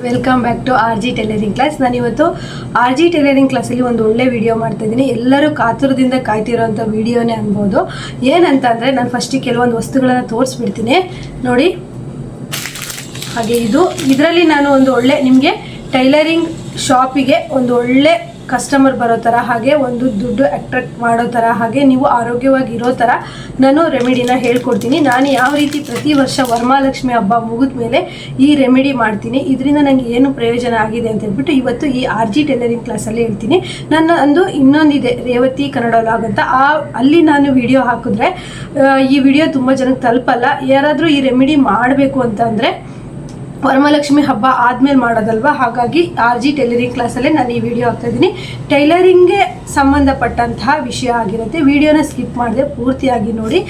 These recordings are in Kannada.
Welcome back to R G tailoring class ನಾನಿವತ್ತು ಆರ್ ಜಿ ಟೈಲರಿಂಗ್ ಕ್ಲಾಸಲ್ಲಿ ಒಂದು ಒಳ್ಳೆ ವಿಡಿಯೋ ಮಾಡ್ತಾ ಇದ್ದೀನಿ. ಎಲ್ಲರೂ ಕಾತುರದಿಂದ ಕಾಯ್ತಿರೋಂಥ ವಿಡಿಯೋನೇ ಅನ್ಬೋದು. ಏನಂತ ಅಂದರೆ ನಾನು ಫಸ್ಟಿಗೆ ಕೆಲವೊಂದು ವಸ್ತುಗಳನ್ನು ತೋರಿಸ್ಬಿಡ್ತೀನಿ. ನೋಡಿ. ಹಾಗೆ ಇದು. ಇದರಲ್ಲಿ ನಾನು ಒಂದು ಒಳ್ಳೆ ನಿಮಗೆ ಟೈಲರಿಂಗ್ ಶಾಪಿಗೆ ಒಂದು ಒಳ್ಳೆ ಕಸ್ಟಮರ್ ಬರೋ ಥರ ಹಾಗೆ, ಒಂದು ದುಡ್ಡು ಅಟ್ರಾಕ್ಟ್ ಮಾಡೋ ಥರ ಹಾಗೆ, ನೀವು ಆರೋಗ್ಯವಾಗಿ ಇರೋ ಥರ ನಾನು ರೆಮಿಡಿನ ಹೇಳ್ಕೊಡ್ತೀನಿ. ನಾನು ಯಾವ ರೀತಿ ಪ್ರತಿ ವರ್ಷ ವರಮಹಾಲಕ್ಷ್ಮಿ ಹಬ್ಬ ಮುಗಿದ ಮೇಲೆ ಈ ರೆಮಿಡಿ ಮಾಡ್ತೀನಿ, ಇದರಿಂದ ನನಗೆ ಏನು ಪ್ರಯೋಜನ ಆಗಿದೆ ಅಂತ ಹೇಳ್ಬಿಟ್ಟು ಇವತ್ತು ಈ ಆರ್ ಜಿ ಟೈಲರಿಂಗ್ ಕ್ಲಾಸಲ್ಲಿ ಹೇಳ್ತೀನಿ. ನನ್ನ ಒಂದು ಇನ್ನೊಂದಿದೆ, ರೇವತಿ ಕನ್ನಡ ಲಾಗ್ ಅಂತ. ಆ, ಅಲ್ಲಿ ನಾನು ವಿಡಿಯೋ ಹಾಕಿದ್ರೆ ಈ ವಿಡಿಯೋ ತುಂಬ ಜನಕ್ಕೆ ತಲುಪಲ್ಲ. ಯಾರಾದರೂ ಈ ರೆಮಿಡಿ ಮಾಡಬೇಕು ಅಂತ ಅಂದರೆ ವರಮಹಾಲಕ್ಷ್ಮಿ ಹಬ್ಬ ಆದ್ಮೇಲೆ ಮಾಡೋದಲ್ವಾ? ಹಾಗಾಗಿ ಆರ್ ಜಿ ಟೈಲರಿಂಗ್ ಕ್ಲಾಸಲ್ಲೇ ನಾನು ಈ ವಿಡಿಯೋ ಹಾಕ್ತಾ ಇದ್ದೀನಿ. ಟೈಲರಿಂಗ್ಗೆ ಸಂಬಂಧಪಟ್ಟಂತಹ ವಿಷಯ ಆಗಿರುತ್ತೆ. ವಿಡಿಯೋನ ಸ್ಕಿಪ್ ಮಾಡಿದೆ ಪೂರ್ತಿಯಾಗಿ ನೋಡಿ.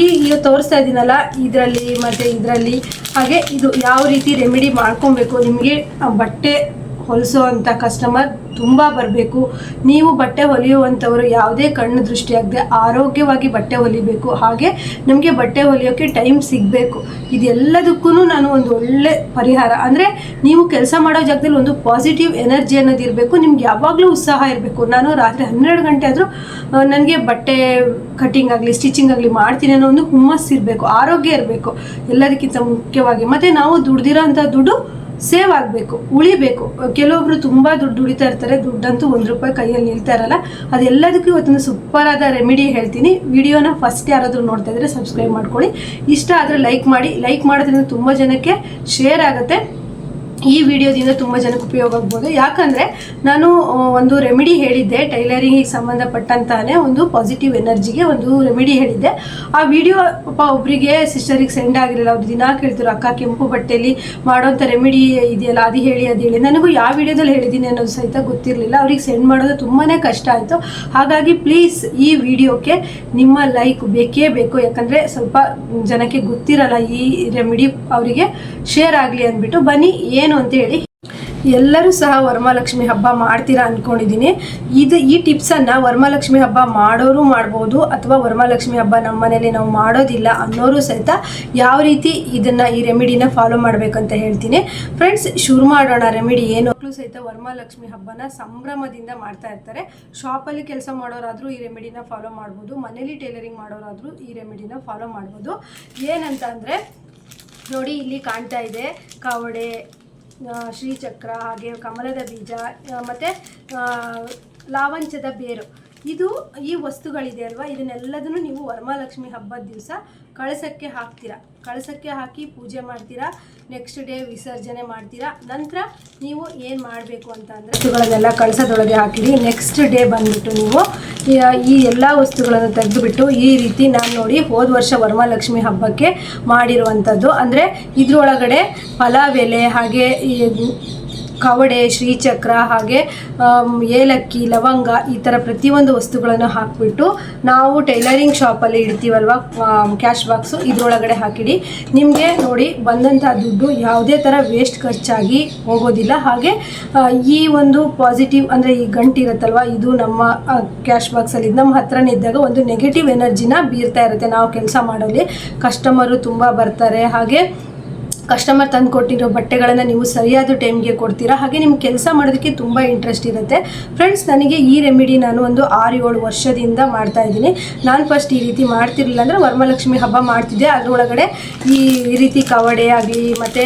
ಈ ತೋರಿಸ್ತಾ ಇದ್ದೀನಲ್ಲ ಇದರಲ್ಲಿ ಮತ್ತು ಇದರಲ್ಲಿ, ಹಾಗೆ ಇದು ಯಾವ ರೀತಿ ರೆಮಿಡಿ ಮಾಡ್ಕೊಬೇಕು? ನಿಮಗೆ ಬಟ್ಟೆ ಹೊಲಿಸೋ ಅಂಥ ಕಸ್ಟಮರ್ ತುಂಬ ಬರಬೇಕು. ನೀವು ಬಟ್ಟೆ ಹೊಲಿಯುವಂಥವರು ಯಾವುದೇ ಕಣ್ಣು ದೃಷ್ಟಿಯಾಗದೆ ಆರೋಗ್ಯವಾಗಿ ಬಟ್ಟೆ ಹೊಲಿಬೇಕು. ಹಾಗೆ ನಮಗೆ ಬಟ್ಟೆ ಹೊಲಿಯೋಕ್ಕೆ ಟೈಮ್ ಸಿಗಬೇಕು. ಇದೆಲ್ಲದಕ್ಕೂ ನಾನು ಒಂದು ಒಳ್ಳೆ ಪರಿಹಾರ. ಅಂದರೆ ನೀವು ಕೆಲಸ ಮಾಡೋ ಜಾಗದಲ್ಲಿ ಒಂದು ಪಾಸಿಟಿವ್ ಎನರ್ಜಿ ಅನ್ನೋದು ಇರಬೇಕು. ನಿಮ್ಗೆ ಯಾವಾಗಲೂ ಉತ್ಸಾಹ ಇರಬೇಕು. ನಾನು ರಾತ್ರಿ ಹನ್ನೆರಡು ಗಂಟೆ ಆದರೂ ನನಗೆ ಬಟ್ಟೆ ಕಟ್ಟಿಂಗ್ ಆಗಲಿ ಸ್ಟಿಚಿಂಗ್ ಆಗಲಿ ಮಾಡ್ತೀನಿ ಅನ್ನೋ ಒಂದು ಹುಮ್ಮಸ್ಸು ಇರಬೇಕು. ಆರೋಗ್ಯ ಇರಬೇಕು. ಎಲ್ಲದಕ್ಕಿಂತ ಮುಖ್ಯವಾಗಿ. ಮತ್ತು ನಾವು ದುಡ್ದಿರೋ ಅಂಥ ದುಡ್ಡು ಸೇವ್ ಆಗಬೇಕು, ಉಳಿಬೇಕು. ಕೆಲವೊಬ್ರು ತುಂಬ ದುಡ್ಡು ದುಡಿತಾ ಇರ್ತಾರೆ, ದುಡ್ಡಂತೂ ಒಂದು ರೂಪಾಯಿ ಕೈಯಲ್ಲಿ ನಿಲ್ತಾ ಇರಲ್ಲ. ಅದೆಲ್ಲದಕ್ಕೂ ಇವತ್ತೊಂದು ಸೂಪರ್ ಆದ ರೆಮಿಡಿ ಹೇಳ್ತೀನಿ. ವಿಡಿಯೋನ ಫಸ್ಟ್ ಯಾರಾದರೂ ನೋಡ್ತಾ ಇದ್ರೆ ಸಬ್ಸ್ಕ್ರೈಬ್ ಮಾಡ್ಕೊಳ್ಳಿ. ಇಷ್ಟ ಆದರೆ ಲೈಕ್ ಮಾಡಿ. ಲೈಕ್ ಮಾಡೋದ್ರಿಂದ ತುಂಬ ಜನಕ್ಕೆ ಶೇರ್ ಆಗುತ್ತೆ. ಈ ವಿಡಿಯೋದಿಂದ ತುಂಬ ಜನಕ್ಕೆ ಉಪಯೋಗ ಆಗ್ಬೋದು. ಯಾಕಂದರೆ ನಾನು ಒಂದು ರೆಮಿಡಿ ಹೇಳಿದ್ದೆ ಟೈಲರಿಂಗಿಗೆ ಸಂಬಂಧಪಟ್ಟಂತಾನೆ ಒಂದು ಪಾಸಿಟಿವ್ ಎನರ್ಜಿಗೆ ಒಂದು ರೆಮಿಡಿ ಹೇಳಿದ್ದೆ. ಆ ವಿಡಿಯೋ ಪಾಪ ಒಬ್ಬರಿಗೆ ಸಿಸ್ಟರಿಗೆ ಸೆಂಡ್ ಆಗಿರಲಿಲ್ಲ ಅವ್ರು ದಿನ ಕೇಳ್ತಿರೋ ಅಕ್ಕ, ಕೆಂಪು ಬಟ್ಟೆಯಲ್ಲಿ ಮಾಡೋಂಥ ರೆಮಿಡಿ ಇದೆಯಲ್ಲ, ಅದು ಹೇಳಿ ಅದು ಹೇಳಿ. ನನಗೂ ಯಾವ ವಿಡಿಯೋದಲ್ಲಿ ಹೇಳಿದ್ದೀನಿ ಅನ್ನೋದು ಸಹಿತ ಗೊತ್ತಿರಲಿಲ್ಲ. ಅವ್ರಿಗೆ ಸೆಂಡ್ ಮಾಡೋದು ತುಂಬಾ ಕಷ್ಟ ಆಯಿತು. ಹಾಗಾಗಿ ಪ್ಲೀಸ್ ಈ ವಿಡಿಯೋಕ್ಕೆ ನಿಮ್ಮ ಲೈಕ್ ಬೇಕೇ ಬೇಕು. ಯಾಕಂದರೆ ಸ್ವಲ್ಪ ಜನಕ್ಕೆ ಗೊತ್ತಿರಲ್ಲ ಈ ರೆಮಿಡಿ ಅವರಿಗೆ ಶೇರ್ ಆಗಲಿ ಅಂದ್ಬಿಟ್ಟು. ಬನ್ನಿ, ಏನು ಅಂತ ಹೇಳಿ ಎಲ್ಲರೂ ಸಹ ವರಮಹಾಲಕ್ಷ್ಮಿ ಹಬ್ಬ ಮಾಡ್ತೀರಾ ಅಂದ್ಕೊಂಡಿದ್ದೀನಿ ಇದು ಈ ಟಿಪ್ಸನ್ನು ವರಮಹಾಲಕ್ಷ್ಮಿ ಹಬ್ಬ ಮಾಡೋರು ಮಾಡ್ಬೋದು ಅಥವಾ ವರಮಹಾಲಕ್ಷ್ಮಿ ಹಬ್ಬ ನಮ್ಮ ಮನೇಲಿ ನಾವು ಮಾಡೋದಿಲ್ಲ ಅನ್ನೋರು ಸಹಿತ ಯಾವ ರೀತಿ ಇದನ್ನು ಈ ರೆಮಿಡಿನ ಫಾಲೋ ಮಾಡಬೇಕಂತ ಹೇಳ್ತೀನಿ. ಫ್ರೆಂಡ್ಸ್ ಶುರು ಮಾಡೋಣ. ರೆಮಿಡಿ ಏನು? ಮಕ್ಕಳು ಸಹಿತ ವರಮಹಾಲಕ್ಷ್ಮಿ ಹಬ್ಬನ ಸಂಭ್ರಮದಿಂದ ಮಾಡ್ತಾ ಇರ್ತಾರೆ. ಶಾಪಲ್ಲಿ ಕೆಲಸ ಮಾಡೋರಾದರೂ ಈ ರೆಮಿಡಿನ ಫಾಲೋ ಮಾಡ್ಬೋದು. ಮನೇಲಿ ಟೈಲರಿಂಗ್ ಮಾಡೋರಾದರೂ ಈ ರೆಮಿಡಿನ ಫಾಲೋ ಮಾಡ್ಬೋದು. ಏನಂತ ನೋಡಿ, ಇಲ್ಲಿ ಕಾಣ್ತಾ ಇದೆ. ಕಾವಡೆ ಶ್ರೀಚಕ್ರ ಹಾಗೆ ಕಮಲದ ಬೀಜ ಮತ್ತು ಲಾವಂಚದ ಬೇರು. ಇದು ಈ ವಸ್ತುಗಳಿದೆ ಅಲ್ವಾ? ಇದನ್ನೆಲ್ಲದನ್ನು ನೀವು ವರಮಹಾಲಕ್ಷ್ಮಿ ಹಬ್ಬದ ದಿವಸ ಕಳಸಕ್ಕೆ ಹಾಕ್ತೀರಾ? ಕಳಸಕ್ಕೆ ಹಾಕಿ ಪೂಜೆ ಮಾಡ್ತೀರಾ? ನೆಕ್ಸ್ಟ್ ಡೇ ವಿಸರ್ಜನೆ ಮಾಡ್ತೀರಾ? ನಂತರ ನೀವು ಏನು ಮಾಡಬೇಕು ಅಂತ ಅಂದರೆ ವಸ್ತುಗಳನ್ನೆಲ್ಲ ಕಳಸದೊಳಗೆ ಹಾಕಿಡಿ. ನೆಕ್ಸ್ಟ್ ಡೇ ಬಂದುಬಿಟ್ಟು ನೀವು ಈ- ಎಲ್ಲ ವಸ್ತುಗಳನ್ನು ತೆಗೆದುಬಿಟ್ಟು ಈ ರೀತಿ ನಾನು ನೋಡಿ ಹೋದ ವರ್ಷ ವರಮಹಾಲಕ್ಷ್ಮಿ ಹಬ್ಬಕ್ಕೆ ಮಾಡಿರುವಂಥದ್ದು ಅಂದರೆ ಇದರೊಳಗಡೆ ಫಲ ಎಲೆ ಹಾಗೆ ಕವಡೆ, ಶ್ರೀಚಕ್ರ ಹಾಗೆ ಏಲಕ್ಕಿ, ಲವಂಗ ಈ ಥರ ಪ್ರತಿಯೊಂದು ವಸ್ತುಗಳನ್ನು ಹಾಕಿಬಿಟ್ಟು ನಾವು ಟೈಲರಿಂಗ್ ಶಾಪಲ್ಲಿ ಇಡ್ತೀವಲ್ವ ಕ್ಯಾಶ್ ಬಾಕ್ಸು ಇದರೊಳಗಡೆ ಹಾಕಿಡಿ. ನಿಮಗೆ ನೋಡಿ ಬಂದಂಥ ದುಡ್ಡು ಯಾವುದೇ ಥರ ವೇಸ್ಟ್ ಖರ್ಚಾಗಿ ಹೋಗೋದಿಲ್ಲ. ಹಾಗೆ ಈ ಒಂದು ಪಾಸಿಟಿವ್ ಅಂದರೆ ಈ ಗಂಟಿರುತ್ತಲ್ವ, ಇದು ನಮ್ಮ ಕ್ಯಾಶ್ ಬಾಕ್ಸಲ್ಲಿ ನಮ್ಮ ಹತ್ರನೇ ಇದ್ದಾಗ ಒಂದು ನೆಗೆಟಿವ್ ಎನರ್ಜಿನ ಬೀರ್ತಾ ಇರುತ್ತೆ. ನಾವು ಕೆಲಸ ಮಾಡೋಲ್ಲಿ ಕಸ್ಟಮರು ತುಂಬ ಬರ್ತಾರೆ. ಹಾಗೆ ಕಸ್ಟಮರ್ ತಂದು ಕೊಟ್ಟಿರೋ ಬಟ್ಟೆಗಳನ್ನು ನೀವು ಸರಿಯಾದ ಟೈಮ್ಗೆ ಕೊಡ್ತೀರಾ? ಹಾಗೆ ನಿಮ್ಗೆ ಕೆಲಸ ಮಾಡೋದಕ್ಕೆ ತುಂಬ ಇಂಟ್ರೆಸ್ಟ್ ಇರುತ್ತೆ. ಫ್ರೆಂಡ್ಸ್ ನನಗೆ ಈ ರೆಮಿಡಿ ನಾನು ಒಂದು ಆರು ಏಳು ವರ್ಷದಿಂದ ಮಾಡ್ತಾ ಇದ್ದೀನಿ. ನಾನು ಫಸ್ಟ್ ಈ ರೀತಿ ಮಾಡ್ತಿರಲಿಲ್ಲ ಅಂದರೆ ವರಮಹಾಲಕ್ಷ್ಮಿ ಹಬ್ಬ ಮಾಡ್ತಿದ್ದೆ. ಅದರೊಳಗಡೆ ಈ ರೀತಿ ಕವಡೆ ಆಗಲಿ, ಮತ್ತು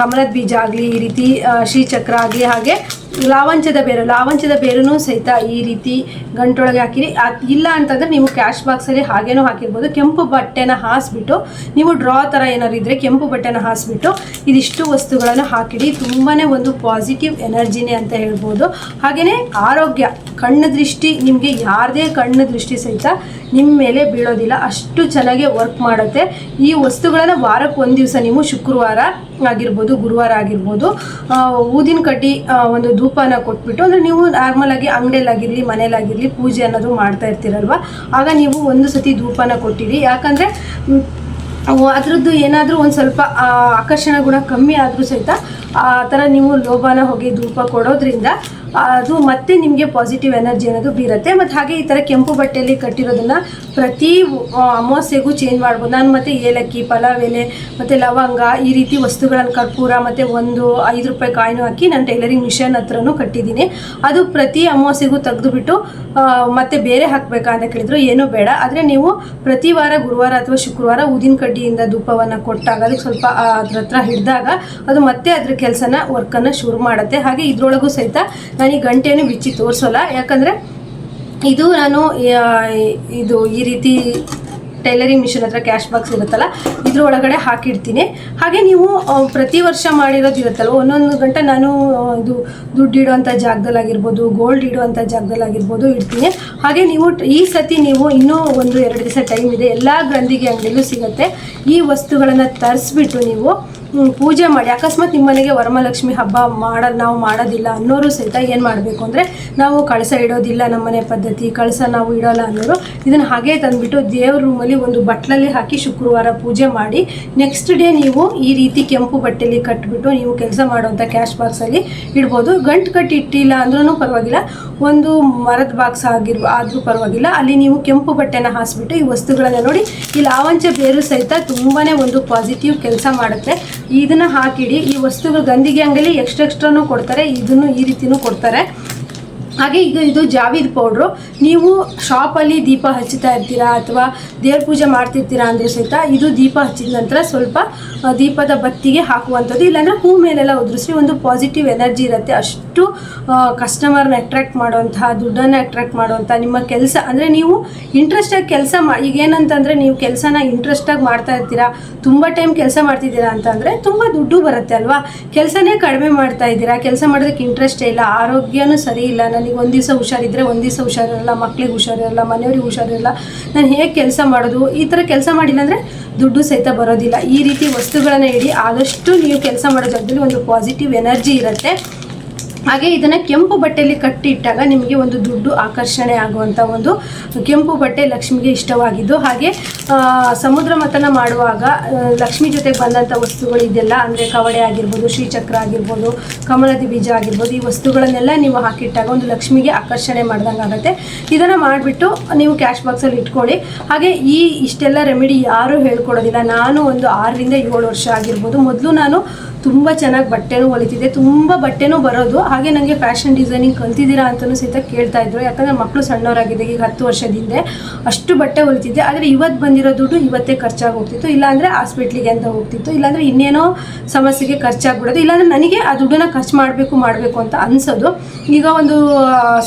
ಕಮಲದ ಬೀಜ ಆಗಲಿ, ಈ ರೀತಿ ಶ್ರೀಚಕ್ರ ಆಗಲಿ, ಹಾಗೆ ಲಾವಂಚದ ಬೇರು, ಲಾವಂಚದ ಬೇರೂ ಸಹಿತ ಈ ರೀತಿ ಗಂಟೊಳಗೆ ಹಾಕಿರಿ. ಇಲ್ಲ ಅಂತಂದರೆ ನೀವು ಕ್ಯಾಶ್ ಬಾಕ್ಸಲ್ಲಿ ಹಾಗೇನೂ ಹಾಕಿರ್ಬೋದು. ಕೆಂಪು ಬಟ್ಟೆನ ಹಾಸ್ಬಿಟ್ಟು, ನೀವು ಡ್ರಾ ಥರ ಏನಾದ್ರು ಇದ್ದರೆ ಕೆಂಪು ಬಟ್ಟೆನ ಹಾಸ್ಬಿಟ್ಟು ಇದಿಷ್ಟು ವಸ್ತುಗಳನ್ನು ಹಾಕಿಡಿ. ತುಂಬಾ ಒಂದು ಪಾಸಿಟಿವ್ ಎನರ್ಜಿನೇ ಅಂತ ಹೇಳ್ಬೋದು. ಹಾಗೆಯೇ ಆರೋಗ್ಯ, ಕಣ್ಣು ದೃಷ್ಟಿ ನಿಮಗೆ ಯಾರದೇ ಕಣ್ಣು ದೃಷ್ಟಿ ಸಹಿತ ನಿಮ್ಮ ಮೇಲೆ ಬೀಳೋದಿಲ್ಲ. ಅಷ್ಟು ಚೆನ್ನಾಗಿ ವರ್ಕ್ ಮಾಡುತ್ತೆ. ಈ ವಸ್ತುಗಳನ್ನು ವಾರಕ್ಕೆ ಒಂದು ದಿವಸ ನೀವು ಶುಕ್ರವಾರ ಆಗಿರ್ಬೋದು, ಗುರುವಾರ ಆಗಿರ್ಬೋದು ಊದಿನ ಕಡ್ಡಿ ಒಂದು ಧೂಪನ ಕೊಟ್ಬಿಟ್ಟು, ಅಂದರೆ ನೀವು ನಾರ್ಮಲ್ ಆಗಿ ಅಂಗಡಿಯಲ್ಲಾಗಿರಲಿ ಮನೇಲಾಗಿರಲಿ ಪೂಜೆ ಅನ್ನೋದು ಮಾಡ್ತಾ ಇರ್ತೀರಲ್ವ? ಆಗ ನೀವು ಒಂದು ಸತಿ ಧೂಪನ ಕೊಟ್ಟಿರಿ. ಯಾಕಂದರೆ ಅದರದ್ದು ಏನಾದರೂ ಒಂದು ಸ್ವಲ್ಪ ಆಕರ್ಷಣ ಗುಣ ಕಮ್ಮಿ ಆದರೂ ಸಹಿತ ಆ ಥರ ನೀವು ಲೋಭನ ಹೋಗಿ ಧೂಪ ಕೊಡೋದ್ರಿಂದ ಅದು ಮತ್ತೆ ನಿಮಗೆ ಪಾಸಿಟಿವ್ ಎನರ್ಜಿ ಅನ್ನೋದು ಬೀರುತ್ತೆ. ಮತ್ತು ಹಾಗೆ ಈ ಥರ ಕೆಂಪು ಬಟ್ಟೆಯಲ್ಲಿ ಕಟ್ಟಿರೋದನ್ನು ಪ್ರತಿ ಅಮಾವಾಸ್ಯೆಗೂ ಚೇಂಜ್ ಮಾಡ್ಬೋದು. ನಾನು ಮತ್ತೆ ಏಲಕ್ಕಿ, ಪಲಾವ್ ಎಲೆ, ಮತ್ತು ಲವಂಗ, ಈ ರೀತಿ ವಸ್ತುಗಳನ್ನು ಕರ್ಪೂರ, ಮತ್ತು ಒಂದು ಐದು ರೂಪಾಯಿ ಕಾಯಿನೂ ಹಾಕಿ ನಾನು ಟೈಲರಿಂಗ್ ಮಿಷನ್ ಹತ್ರನೂ ಕಟ್ಟಿದ್ದೀನಿ. ಅದು ಪ್ರತಿ ಅಮಾವಾಸ್ಯೆಗೂ ತೆಗೆದುಬಿಟ್ಟು ಮತ್ತೆ ಬೇರೆ ಹಾಕಬೇಕಾ ಅಂತ ಕೇಳಿದ್ರು ಏನೂ ಬೇಡ. ಆದರೆ ನೀವು ಪ್ರತಿ ವಾರ ಗುರುವಾರ ಅಥವಾ ಶುಕ್ರವಾರ ಊದಿನ ಕಡ್ಡಿಯಿಂದ ಧೂಪವನ್ನು ಕೊಟ್ಟಾಗ, ಅದಕ್ಕೆ ಸ್ವಲ್ಪ ಅದ್ರ ಹತ್ರ ಹಿಡಿದಾಗ ಅದು ಮತ್ತೆ ಅದ್ರ ಕೆಲಸನ ವರ್ಕನ್ನು ಶುರು ಮಾಡುತ್ತೆ. ಹಾಗೆ ಇದ್ರೊಳಗೂ ಸಹಿತ ನಾನು ಈ ಗಂಟೆಯನ್ನು ಬಿಚ್ಚಿ ತೋರಿಸೋಲ್ಲ. ಯಾಕಂದರೆ ಇದು ನಾನು ಇದು ಈ ರೀತಿ ಟೈಲರಿಂಗ್ ಮಿಷಿನ್ ಹತ್ರ ಕ್ಯಾಶ್ ಬಾಕ್ಸ್ ಇರುತ್ತಲ್ಲ ಇದ್ರ ಒಳಗಡೆ ಹಾಕಿಡ್ತೀನಿ. ಹಾಗೆ ನೀವು ಪ್ರತಿ ವರ್ಷ ಮಾಡಿರೋದು ಇರುತ್ತಲ್ಲ ಒಂದೊಂದು ಗಂಟೆ ನಾನು ಇದು ದುಡ್ಡು ಇಡುವಂಥ ಜಾಗದಲ್ಲಾಗಿರ್ಬೋದು ಗೋಲ್ಡ್ ಇಡುವಂಥ ಜಾಗದಲ್ಲಾಗಿರ್ಬೋದು ಇಡ್ತೀನಿ. ಹಾಗೆ ನೀವು ಈ ಸತಿ ನೀವು ಇನ್ನೂ ಒಂದು ಎರಡು ದಿವಸ ಟೈಮ್ ಇದೆ, ಎಲ್ಲ ಗ್ರಂಥಿಗೆ ಅಂಗಡಿಯಲ್ಲೂ ಸಿಗುತ್ತೆ. ಈ ವಸ್ತುಗಳನ್ನು ತರಿಸ್ಬಿಟ್ಟು ನೀವು ಪೂಜೆ ಮಾಡಿ. ಅಕಸ್ಮಾತ್ ನಿಮ್ಮ ಮನೆಗೆ ವರಮಹಾಲಕ್ಷ್ಮಿ ಹಬ್ಬ ಮಾಡೋದು ನಾವು ಮಾಡೋದಿಲ್ಲ ಅನ್ನೋರು ಸಹಿತ ಏನು ಮಾಡಬೇಕು ಅಂದರೆ ನಾವು ಕಳಸ ಇಡೋದಿಲ್ಲ ನಮ್ಮನೆ ಪದ್ಧತಿ, ಕಳಸ ನಾವು ಇಡೋಲ್ಲ ಅನ್ನೋರು ಇದನ್ನು ಹಾಗೆ ತಂದುಬಿಟ್ಟು ದೇವ್ರ ರೂಮಲ್ಲಿ ಒಂದು ಬಟ್ಲಲ್ಲಿ ಹಾಕಿ ಶುಕ್ರವಾರ ಪೂಜೆ ಮಾಡಿ ನೆಕ್ಸ್ಟ್ ಡೇ ನೀವು ಈ ರೀತಿ ಕೆಂಪು ಬಟ್ಟೆಲಿ ಕಟ್ಬಿಟ್ಟು ನೀವು ಕೆಲಸ ಮಾಡುವಂಥ ಕ್ಯಾಶ್ ಬಾಕ್ಸಲ್ಲಿ ಇಡ್ಬೋದು. ಗಂಟು ಕಟ್ಟಿ ಇಟ್ಟಿಲ್ಲ ಅಂದ್ರೂ ಪರವಾಗಿಲ್ಲ. ಒಂದು ಮರದ ಬಾಕ್ಸ್ ಆಗಿರ್ಬೋ ಆದರೂ ಪರವಾಗಿಲ್ಲ. ಅಲ್ಲಿ ನೀವು ಕೆಂಪು ಬಟ್ಟೆನ ಹಾಸ್ಬಿಟ್ಟು ಈ ವಸ್ತುಗಳನ್ನ ನೋಡಿ, ಈ ಲಾವಂಚ ಬೇರು ಸಹಿತ ತುಂಬಾ ಒಂದು ಪಾಸಿಟಿವ್ ಕೆಲಸ ಮಾಡುತ್ತೆ. ಇದನ್ನ ಹಾಕಿಡಿ ಈ ವಸ್ತುಗಳು ಗಂದಿಗೆ ಅಂಗಲಿ ಎಕ್ಸ್ಟ್ರಾ ಎಕ್ಸ್ಟ್ರಾನು ಕೊಡ್ತಾರೆ ಇದನ್ನು ಈ ರೀತಿನೂ ಕೊಡ್ತಾರೆ. ಹಾಗೆ ಈಗ ಇದು ಜಾವಿದ್ ಪೌಡ್ರು. ನೀವು ಶಾಪಲ್ಲಿ ದೀಪ ಹಚ್ಚುತ್ತಾ ಇರ್ತೀರಾ ಅಥವಾ ದೇವ್ರ ಪೂಜೆ ಮಾಡ್ತಿರ್ತೀರಾ ಅಂದ್ರೆ ಸಹಿತ ಇದು ದೀಪ ಹಚ್ಚಿದ ನಂತರ ಸ್ವಲ್ಪ ದೀಪದ ಬತ್ತಿಗೆ ಹಾಕುವಂಥದ್ದು. ಇಲ್ಲಾಂದರೆ ಹೂ ಮೇಲೆಲ್ಲ ಉದುರಿಸಿ ಒಂದು ಪಾಸಿಟಿವ್ ಎನರ್ಜಿ ಇರುತ್ತೆ. ಅಷ್ಟು ಕಸ್ಟಮರ್ನ ಅಟ್ರಾಕ್ಟ್ ಮಾಡುವಂತಹ ದುಡ್ಡನ್ನು ಅಟ್ರಾಕ್ಟ್ ಮಾಡುವಂಥ ನಿಮ್ಮ ಕೆಲಸ. ಅಂದರೆ ನೀವು ಇಂಟ್ರೆಸ್ಟಾಗಿ ಕೆಲಸ ಮಾ, ಈಗ ಏನಂತಂದರೆ ನೀವು ಕೆಲಸನ ಇಂಟ್ರೆಸ್ಟಾಗಿ ಮಾಡ್ತಾ ಇರ್ತೀರಾ, ತುಂಬ ಟೈಮ್ ಕೆಲಸ ಮಾಡ್ತಿದ್ದೀರಾ ಅಂತಂದರೆ ತುಂಬ ದುಡ್ಡು ಬರುತ್ತೆ ಅಲ್ವಾ? ಕೆಲಸನೇ ಕಡಿಮೆ ಮಾಡ್ತಾ ಇದ್ದೀರಾ. ಕೆಲಸ ಮಾಡೋದಕ್ಕೆ ಇಂಟ್ರೆಸ್ಟೇ ಇಲ್ಲ, ಆರೋಗ್ಯನೂ ಸರಿ ಇಲ್ಲ ನನಗೆ ಒಂದು ದಿವಸ ಹುಷಾರಿದ್ರೆ ಒಂದು ದಿವಸ ಹುಷಾರಿರಲ್ಲ, ಮಕ್ಳಿಗೆ ಹುಷಾರಿರಲ್ಲ, ಮನೆಯವ್ರಿಗೆ ಹುಷಾರಿರಲ್ಲ. ನಾನು ಹೇಗೆ ಕೆಲಸ ಮಾಡೋದು? ಈ ಥರ ಕೆಲಸ ಮಾಡಿಲ್ಲ ಅಂದರೆ ದುಡ್ಡು ಸಹಿತ ಬರೋದಿಲ್ಲ. ಈ ರೀತಿ ವಸ್ತುಗಳನ್ನು ಇಡಿ, ಆದಷ್ಟು ನೀವು ಕೆಲಸ ಮಾಡೋ ಜಾಗದಲ್ಲಿ ಒಂದು ಪಾಸಿಟಿವ್ ಎನರ್ಜಿ ಇರುತ್ತೆ. ಹಾಗೆ ಇದನ್ನು ಕೆಂಪು ಬಟ್ಟೆಯಲ್ಲಿ ಕಟ್ಟಿಟ್ಟಾಗ ನಿಮಗೆ ಒಂದು ದುಡ್ಡು ಆಕರ್ಷಣೆ ಆಗುವಂಥ ಒಂದು ಕೆಂಪು ಬಟ್ಟೆ ಲಕ್ಷ್ಮಿಗೆ ಇಷ್ಟವಾಗಿದ್ದು. ಹಾಗೆ ಸಮುದ್ರ ಮಥನ ಮಾಡುವಾಗ ಲಕ್ಷ್ಮಿ ಜೊತೆಗೆ ಬಂದಂಥ ವಸ್ತುಗಳು ಇದೆಲ್ಲ, ಅಂದರೆ ಕವಡೆ ಆಗಿರ್ಬೋದು, ಶ್ರೀಚಕ್ರ ಆಗಿರ್ಬೋದು, ಕಮಲದಿ ಬೀಜ ಆಗಿರ್ಬೋದು, ಈ ವಸ್ತುಗಳನ್ನೆಲ್ಲ ನೀವು ಹಾಕಿಟ್ಟಾಗ ಒಂದು ಲಕ್ಷ್ಮಿಗೆ ಆಕರ್ಷಣೆ ಮಾಡ್ದಂಗೆ ಆಗುತ್ತೆ. ಇದನ್ನು ಮಾಡಿಬಿಟ್ಟು ನೀವು ಕ್ಯಾಶ್ ಬಾಕ್ಸಲ್ಲಿ ಇಟ್ಕೊಳ್ಳಿ. ಹಾಗೆ ಈ ಇಷ್ಟೆಲ್ಲ ರೆಮಿಡಿ ಯಾರೂ ಹೇಳ್ಕೊಡೋದಿಲ್ಲ. ನಾನು ಒಂದು ಆರರಿಂದ ಏಳು ವರ್ಷ ಆಗಿರ್ಬೋದು. ಮೊದಲು ನಾನು ತುಂಬ ಚೆನ್ನಾಗಿ ಬಟ್ಟೆನೂ ಹೊಲಿತಿದ್ದೆ ತುಂಬ ಬಟ್ಟೆನೂ ಬರೋದು. ಹಾಗೆ ನನಗೆ ಫ್ಯಾಷನ್ ಡಿಸೈನಿಂಗ್ ಕಲ್ತಿದ್ದೀರಾ ಅಂತಲೂ ಸಹಿತ ಕೇಳ್ತಾ ಇದ್ರು. ಯಾಕಂದರೆ ಮಕ್ಕಳು ಸಣ್ಣವರಾಗಿದೆ, ಈಗ ಹತ್ತು ವರ್ಷದ ಹಿಂದೆ. ಅಷ್ಟು ಬಟ್ಟೆ ಹೊಲಿತಿದ್ದೆ ಆದರೆ ಇವತ್ತು ಬಂದಿರೋ ದುಡ್ಡು ಇವತ್ತೇ ಖರ್ಚಾಗಿ ಹೋಗ್ತಿತ್ತು. ಇಲ್ಲಾಂದರೆ ಹಾಸ್ಪಿಟ್ಲಿಗೆ ಅಂತ ಹೋಗ್ತಿತ್ತು. ಇಲ್ಲಾಂದರೆ ಇನ್ನೇನೋ ಸಮಸ್ಯೆಗೆ ಖರ್ಚಾಗ್ಬಿಡೋದು ಇಲ್ಲಾಂದರೆ ನನಗೆ ಆ ದುಡ್ಡನ್ನ ಖರ್ಚು ಮಾಡಬೇಕು ಮಾಡಬೇಕು ಅಂತ ಅನಿಸೋದು. ಈಗ ಒಂದು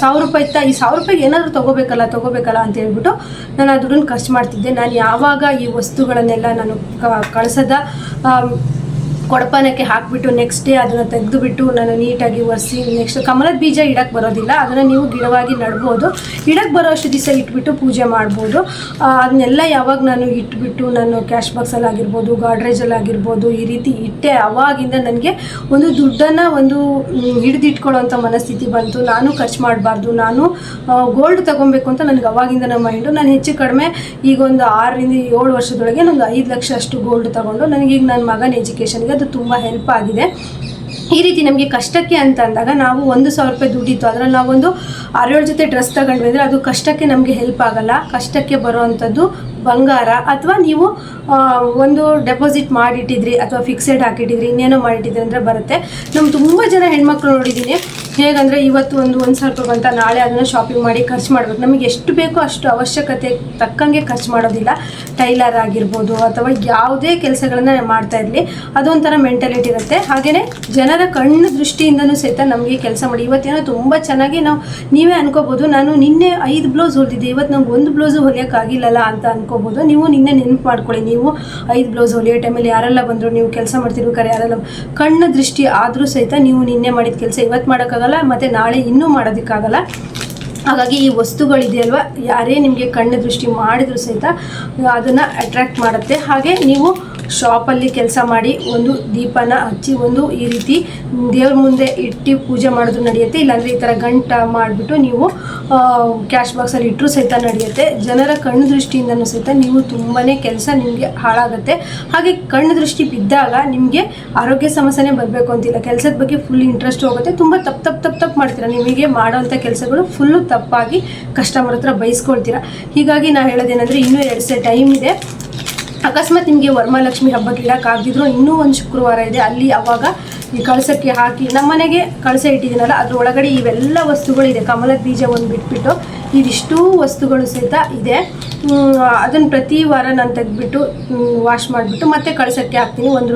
ಸಾವಿರ ರೂಪಾಯಿ ಇತ್ತ, ಈ ಸಾವಿರ ರೂಪಾಯಿಗೆ ಏನಾದರೂ ತೊಗೋಬೇಕಲ್ಲ ತೊಗೋಬೇಕಲ್ಲ ಅಂತ ಹೇಳ್ಬಿಟ್ಟು ನಾನು ಆ ದುಡ್ಡನ್ನು ಖರ್ಚು ಮಾಡ್ತಿದ್ದೆ. ನಾನು ಯಾವಾಗ ಈ ವಸ್ತುಗಳನ್ನೆಲ್ಲ ನಾನು ಕಳ್ಸದ ಕೊಡಪಾನಕ್ಕೆ ಹಾಕಿಬಿಟ್ಟು ನೆಕ್ಸ್ಟ್ ಡೇ ಅದನ್ನು ತೆಗೆದುಬಿಟ್ಟು ನಾನು ನೀಟಾಗಿ ಒರೆಸಿ ನೆಕ್ಸ್ಟ್ ಕಮಲದ ಬೀಜ ಇಡಕ್ಕೆ ಬರೋದಿಲ್ಲ. ಅದನ್ನು ನೀವು ಗಿಡವಾಗಿ ನಡ್ಬೋದು. ಇಡಕ್ಕೆ ಬರೋ ಅಷ್ಟು ದಿವಸ ಇಟ್ಬಿಟ್ಟು ಪೂಜೆ ಮಾಡ್ಬೋದು. ಅದನ್ನೆಲ್ಲ ಯಾವಾಗ ನಾನು ಇಟ್ಬಿಟ್ಟು ನಾನು ಕ್ಯಾಶ್ ಬಾಕ್ಸಲ್ಲಿ ಆಗಿರ್ಬೋದು ಗಾಡ್ರೇಜಲ್ಲಿ ಆಗಿರ್ಬೋದು, ಈ ರೀತಿ ಇಟ್ಟೆ ಅವಾಗಿಂದ ನನಗೆ ಒಂದು ದುಡ್ಡನ್ನು ಒಂದು ಹಿಡಿದಿಟ್ಕೊಳ್ಳೋ ಹಿಡಿದಿಟ್ಕೊಳ್ಳೋಂಥ ಮನಸ್ಥಿತಿ ಬಂತು. ನಾನು ಖರ್ಚು ಮಾಡಬಾರ್ದು. ನಾನು ಗೋಲ್ಡ್ ತೊಗೊಬೇಕು ಅಂತ ನನಗೆ ಅವಾಗಿಂದ ನನ್ನ ಮೈಂಡು ನಾನು ಹೆಚ್ಚು ಕಡಿಮೆ ಈಗ ಒಂದು ಆರರಿಂದ ಏಳು ವರ್ಷದೊಳಗೆ ಒಂದು ಐದು ಲಕ್ಷ ಅಷ್ಟು ಗೋಲ್ಡ್ ತೊಗೊಂಡು ನನಗೀಗ ನನ್ನ ಮಗನ ಎಜುಕೇಷನ್ಗೆ ಅದು ತುಂಬ ಹೆಲ್ಪ್ ಆಗಿದೆ. ಈ ರೀತಿ ನಮಗೆ ಕಷ್ಟಕ್ಕೆ ಅಂತ ಅಂದಾಗ ನಾವು ಒಂದು ಸಾವಿರ ರೂಪಾಯಿ ದುಡ್ಡಿತ್ತು. ಅದರಲ್ಲಿ ನಾವೊಂದು ಆರೇಳು ಜೊತೆ ಡ್ರೆಸ್ ತಗೊಂಡ್ವಿ ಅಂದರೆ ಅದು ಕಷ್ಟಕ್ಕೆ ನಮಗೆ ಹೆಲ್ಪ್ ಆಗಲ್ಲ. ಕಷ್ಟಕ್ಕೆ ಬರೋವಂಥದ್ದು ಬಂಗಾರ ಅಥವಾ ನೀವು ಒಂದು ಡೆಪಾಸಿಟ್ ಮಾಡಿಟ್ಟಿದ್ರಿ ಅಥವಾ ಫಿಕ್ಸೆಡ್ ಹಾಕಿಟ್ಟಿದ್ರಿ, ಇನ್ನೇನೋ ಮಾಡಿಟ್ಟಿದ್ರಿ ಅಂದರೆ ಬರುತ್ತೆ. ನಮ್ಮ ತುಂಬ ಜನ ಹೆಣ್ಮಕ್ಳು ನೋಡಿದ್ದೀನಿ, ಹೇಗಂದರೆ ಇವತ್ತು ಒಂದು ಒಂದು ಸಾವಿರ ರೂಪಾಯಿ ಬಂತ, ನಾಳೆ ಅದನ್ನು ಶಾಪಿಂಗ್ ಮಾಡಿ ಖರ್ಚು ಮಾಡಬೇಕು. ನಮಗೆ ಎಷ್ಟು ಬೇಕೋ ಅಷ್ಟು ಅವಶ್ಯಕತೆ ತಕ್ಕಂಗೆ ಖರ್ಚು ಮಾಡೋದಿಲ್ಲ. ಟೈಲರ್ ಆಗಿರ್ಬೋದು ಅಥವಾ ಯಾವುದೇ ಕೆಲಸಗಳನ್ನು ಮಾಡ್ತಾ ಇರಲಿ, ಅದೊಂಥರ ಮೆಂಟಾಲಿಟಿ ಇರುತ್ತೆ. ಹಾಗೆಯೇ ಜನರ ಕಣ್ಣು ದೃಷ್ಟಿಯಿಂದನೂ ಸಹಿತ ನಮಗೆ ಕೆಲಸ ಮಾಡಿ. ಇವತ್ತೇನೋ ತುಂಬ ಚೆನ್ನಾಗಿ ನಾವು ನೀವೇ ಅನ್ಕೋಬೋದು, ನಾನು ನಿನ್ನೆ ಐದು ಬ್ಲೌಸ್ ಹೊಲಿದಿದ್ದೆ, ಇವತ್ತು ನಂಗೆ ಒಂದು ಬ್ಲೌಸು ಹೊಲಿಯೋಕ್ಕಾಗಿಲ್ಲಲ್ಲ ಅಂತ ಅನ್ಕೋಬೋದು ನೀವು ನಿನ್ನೆ ನೆನಪು ಮಾಡ್ಕೊಳ್ಳಿ. ನೀವು ಐದು ಬ್ಲೌಸ್ ಹೊಲಿಯೋ ಟೈಮಲ್ಲಿ ಯಾರೆಲ್ಲ ಬಂದರು, ನೀವು ಕೆಲಸ ಮಾಡ್ತಿರ್ಬೇಕಾದ್ರೆ ಯಾರೆಲ್ಲ ಕಣ್ಣು ದೃಷ್ಟಿ ಆದರೂ ಸಹಿತ ನೀವು ನಿನ್ನೆ ಮಾಡಿದ ಕೆಲಸ ಇವತ್ತು ಮಾಡೋಕ್ಕಾಗಲ್ಲ, ಮತ್ತು ನಾಳೆ ಇನ್ನೂ ಮಾಡೋದಕ್ಕಾಗಲ್ಲ. ಹಾಗಾಗಿ ಈ ವಸ್ತುಗಳಿದೆಯಲ್ವ, ಯಾರೇ ನಿಮಗೆ ಕಣ್ಣು ದೃಷ್ಟಿ ಮಾಡಿದ್ರು ಸಹಿತ ಅದನ್ನು ಅಟ್ರ್ಯಾಕ್ಟ್ ಮಾಡುತ್ತೆ. ಹಾಗೆ ನೀವು ಶಾಪಲ್ಲಿ ಕೆಲಸ ಮಾಡಿ ಒಂದು ದೀಪನ ಹಚ್ಚಿ ಒಂದು ಈ ರೀತಿ ದೇವ್ರ ಮುಂದೆ ಇಟ್ಟು ಪೂಜೆ ಮಾಡೋದು ನಡೆಯುತ್ತೆ. ಇಲ್ಲಾಂದರೆ ಈ ಥರ ಗಂಟ ಮಾಡಿಬಿಟ್ಟು ನೀವು ಕ್ಯಾಶ್ ಬಾಕ್ಸಲ್ಲಿ ಇಟ್ಟರು ಸಹಿತ ನಡೆಯುತ್ತೆ. ಜನರ ಕಣ್ಣು ದೃಷ್ಟಿಯಿಂದನೂ ಸಹಿತ ನೀವು ತುಂಬಾ ಕೆಲಸ ನಿಮಗೆ ಹಾಳಾಗುತ್ತೆ. ಹಾಗೆ ಕಣ್ಣು ದೃಷ್ಟಿ ಬಿದ್ದಾಗ ನಿಮಗೆ ಆರೋಗ್ಯ ಸಮಸ್ಯೆನೇ ಬರಬೇಕು ಅಂತಿಲ್ಲ. ಕೆಲಸದ ಬಗ್ಗೆ ಫುಲ್ ಇಂಟ್ರೆಸ್ಟ್ ಹೋಗುತ್ತೆ. ತುಂಬ ತಪ್ಪು ತಪ್ಪು ತಪ್ಪು ತಪ್ಪು ಮಾಡ್ತೀರಾ. ನಿಮಗೆ ಮಾಡೋವಂಥ ಕೆಲಸಗಳು ಫುಲ್ಲು ತಪ್ಪಾಗಿ ಕಸ್ಟಮರ್ ಹತ್ರ ಬೈಸ್ಕೊಳ್ತೀರಾ. ಹೀಗಾಗಿ ನಾ ಹೇಳೋದೇನೆಂದರೆ ಇನ್ನೂ ಎರಡು ಸೆ ಟೈಮ್ ಇದೆ. ಅಕಸ್ಮಾತ್ ನಿಮಗೆ ವರಮಹಾಲಕ್ಷ್ಮಿ ಹಬ್ಬಕ್ಕೆ ಇಡೋಕ್ಕಾಗದಿದ್ರು ಇನ್ನೂ ಒಂದು ಶುಕ್ರವಾರ ಇದೆ. ಅಲ್ಲಿ ಅವಾಗ ಈ ಕಳಸಕ್ಕೆ ಹಾಕಿ ನಮ್ಮ ಮನೆಗೆ ಕಳಸ ಇಟ್ಟಿದ್ದೀನಲ್ಲ ಅದ್ರ ಒಳಗಡೆ ಇವೆಲ್ಲ ವಸ್ತುಗಳಿದೆ. ಕಮಲದ ಬೀಜ ಒಂದು ಬಿಟ್ಬಿಟ್ಟು ಇದಿಷ್ಟೂ ವಸ್ತುಗಳು ಸಹಿತ ಇದೆ. ಅದನ್ನು ಪ್ರತಿ ವಾರ ನಾನು ತೆಗೆದ್ಬಿಟ್ಟು ವಾಶ್ ಮಾಡಿಬಿಟ್ಟು ಮತ್ತೆ ಕಳಸಕ್ಕೆ ಹಾಕ್ತೀನಿ. ಒಂದು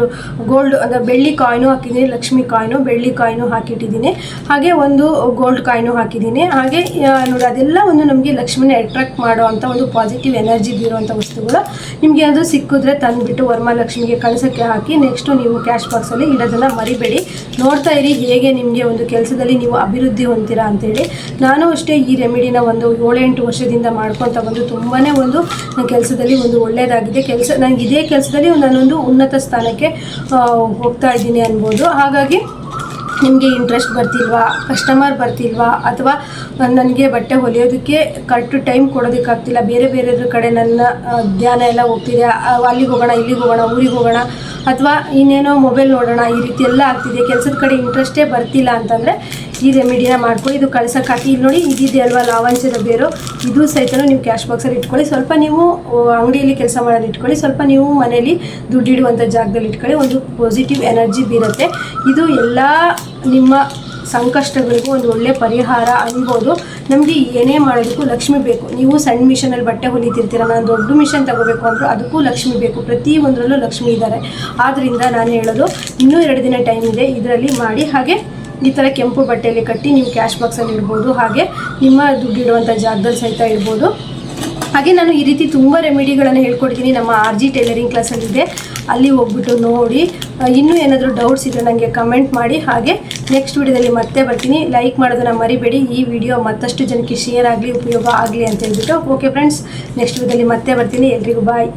ಗೋಲ್ಡ್ ಅಂದರೆ ಬೆಳ್ಳಿ ಕಾಯ್ನು ಹಾಕಿದ್ದೀನಿ, ಲಕ್ಷ್ಮಿ ಕಾಯ್ನು ಬೆಳ್ಳಿ ಕಾಯ್ನು ಹಾಕಿಟ್ಟಿದ್ದೀನಿ. ಹಾಗೆ ಒಂದು ಗೋಲ್ಡ್ ಕಾಯ್ನು ಹಾಕಿದ್ದೀನಿ. ಹಾಗೆ ನೋಡಿ, ಅದೆಲ್ಲ ಒಂದು ನಮಗೆ ಲಕ್ಷ್ಮಿನ ಅಟ್ರಾಕ್ಟ್ ಮಾಡೋ ಅಂಥ ಒಂದು ಪಾಸಿಟಿವ್ ಎನರ್ಜಿ ಬೀರುವಂಥ ವಸ್ತುಗಳು. ನಿಮಗೆ ಅದು ಸಿಕ್ಕಿದ್ರೆ ತಂದುಬಿಟ್ಟು ವರಮಹಾಲಕ್ಷ್ಮಿಗೆ ಕಳಸಕ್ಕೆ ಹಾಕಿ ನೆಕ್ಸ್ಟು ನೀವು ಕ್ಯಾಶ್ ಬಾಕ್ಸಲ್ಲಿ ಇಡೋದನ್ನು ಮರಿಬೇಡಿ ನೋಡ್ತಾ ಇರಿ ಹೇಗೆ ನಿಮಗೆ ಒಂದು ಕೆಲಸದಲ್ಲಿ ನೀವು ಅಭಿವೃದ್ಧಿ ಹೊಂದ್ತೀರಾ ಅಂತೇಳಿ. ನಾನು ಅಷ್ಟೇ ಈ ರೆಮಿಡಿನ ಒಂದು ಏಳೆಂಟು ವರ್ಷದಿಂದ ಮಾಡ್ಕೊತಾ ಬಂದು ತುಂಬಾ ಒಂದು ಕೆಲಸದಲ್ಲಿ ಒಂದು ಒಳ್ಳೆಯದಾಗಿದೆ ಕೆಲಸ ನನಗೆ ಇದೇ ಕೆಲಸದಲ್ಲಿ ನಾನೊಂದು ಉನ್ನತ ಸ್ಥಾನಕ್ಕೆ ಹೋಗ್ತಾ ಇದ್ದೀನಿ ಅನ್ಬೋದು. ಹಾಗಾಗಿ ನಿಮಗೆ ಇಂಟ್ರೆಸ್ಟ್ ಬರ್ತಿಲ್ವಾ? ಕಸ್ಟಮರ್ ಬರ್ತಿಲ್ವಾ? ಅಥವಾ ನನಗೆ ಬಟ್ಟೆ ಹೊಲಿಯೋದಕ್ಕೆ ಕರೆಕ್ಟ್ ಟೈಮ್ ಕೊಡೋದಕ್ಕಾಗ್ತಿಲ್ಲ. ಬೇರೆ ಬೇರೆದ್ರ ಕಡೆ ನನ್ನ ಧ್ಯಾನ ಎಲ್ಲ ಹೋಗ್ತಿದೆ. ಅಲ್ಲಿಗೆ ಹೋಗೋಣ, ಇಲ್ಲಿಗೆ ಹೋಗೋಣ, ಊರಿಗೆ ಹೋಗೋಣ. ಅಥವಾ ಇನ್ನೇನೋ ಮೊಬೈಲ್ ನೋಡೋಣ, ಈ ರೀತಿ ಎಲ್ಲ ಆಗ್ತಿದೆ. ಕೆಲಸದ ಕಡೆ ಇಂಟ್ರೆಸ್ಟೇ ಬರ್ತಿಲ್ಲ ಅಂತಂದರೆ ಈ ರೆಮಿಡಿನ ಮಾಡ್ಕೊಳ್ಳಿ ಇದು ಕಳ್ಸಕ್ಕೆ ಹಾಕಿ. ಇಲ್ಲಿ ನೋಡಿ ಇದಿದೆ ಅಲ್ವಾ ಲಾವಂಚದ ಬೇರು. ಇದು ಸಹಿತ ನೀವು ಕ್ಯಾಶ್ ಬಾಕ್ಸಲ್ಲಿ ಇಟ್ಕೊಳ್ಳಿ. ಸ್ವಲ್ಪ ನೀವು ಅಂಗಡಿಯಲ್ಲಿ ಕೆಲಸ ಮಾಡೋದು ಇಟ್ಕೊಳ್ಳಿ. ಸ್ವಲ್ಪ ನೀವು ಮನೇಲಿ ದುಡ್ಡಿಡುವಂಥ ಜಾಗದಲ್ಲಿ ಇಟ್ಕೊಳ್ಳಿ. ಒಂದು ಪಾಸಿಟಿವ್ ಎನರ್ಜಿ ಬೀರುತ್ತೆ. ಇದು ಎಲ್ಲ ನಿಮ್ಮ ಸಂಕಷ್ಟಗಳಿಗೂ ಒಂದು ಒಳ್ಳೆ ಪರಿಹಾರ ಅನ್ಬೋದು. ನಮಗೆ ಏನೇ ಮಾಡೋದಕ್ಕೂ ಲಕ್ಷ್ಮಿ ಬೇಕು. ನೀವು ಸಣ್ಣ ಮಿಷನಲ್ಲಿ ಬಟ್ಟೆ ಹೊಲಿತಿರ್ತೀರ. ನಾನು ದೊಡ್ಡ ಮಿಷನ್ ತಗೋಬೇಕು ಅಂದರೂ ಅದಕ್ಕೂ ಲಕ್ಷ್ಮಿ ಬೇಕು. ಪ್ರತಿ ಒಂದರಲ್ಲೂ ಲಕ್ಷ್ಮಿ ಇದ್ದಾರೆ ಆದ್ದರಿಂದ ನಾನು ಹೇಳೋದು, ಇನ್ನೂ ಎರಡು ದಿನ ಟೈಮ್ ಇದೆ. ಇದರಲ್ಲಿ ಮಾಡಿ. ಹಾಗೆ ಈ ಥರ ಕೆಂಪು ಬಟ್ಟೆಯಲ್ಲಿ ಕಟ್ಟಿ ನೀವು ಕ್ಯಾಶ್ ಬಾಕ್ಸಲ್ಲಿ ಇಡ್ಬೋದು. ಹಾಗೆ ನಿಮ್ಮ ದುಡ್ಡಿಡುವಂಥ ಜಾಗದಲ್ಲಿ ಸಹಿತ ಇರ್ಬೋದು ಹಾಗೆ ನಾನು ಈ ರೀತಿ ತುಂಬ ರೆಮಿಡಿಗಳನ್ನು ಹೇಳ್ಕೊಡ್ತೀನಿ. ನಮ್ಮ ಆರ್ ಜಿ ಟೈಲರಿಂಗ್ ಕ್ಲಾಸಲ್ಲಿದೆ ಅಲ್ಲಿ ಹೋಗ್ಬಿಟ್ಟು ನೋಡಿ. ಇನ್ನೂ ಏನಾದರೂ ಡೌಟ್ಸ್ ಇದ್ದರೆ ನನಗೆ ಕಮೆಂಟ್ ಮಾಡಿ. ಹಾಗೆ ನೆಕ್ಸ್ಟ್ ವಿಡಿಯೋದಲ್ಲಿ ಮತ್ತೆ ಬರ್ತೀನಿ. ಲೈಕ್ ಮಾಡೋದನ್ನು ಮರಿಬೇಡಿ. ಈ ವಿಡಿಯೋ ಮತ್ತಷ್ಟು ಜನಕ್ಕೆ ಶೇರ್ ಆಗಲಿ, ಉಪಯೋಗ ಆಗಲಿ ಅಂತ ಹೇಳ್ಬಿಟ್ಟು. ಓಕೆ ಫ್ರೆಂಡ್ಸ್ ನೆಕ್ಸ್ಟ್ ವಿಡಿಯೋದಲ್ಲಿ ಮತ್ತೆ ಬರ್ತೀನಿ. ಎಲ್ರಿಗೂ ಬಾಯ್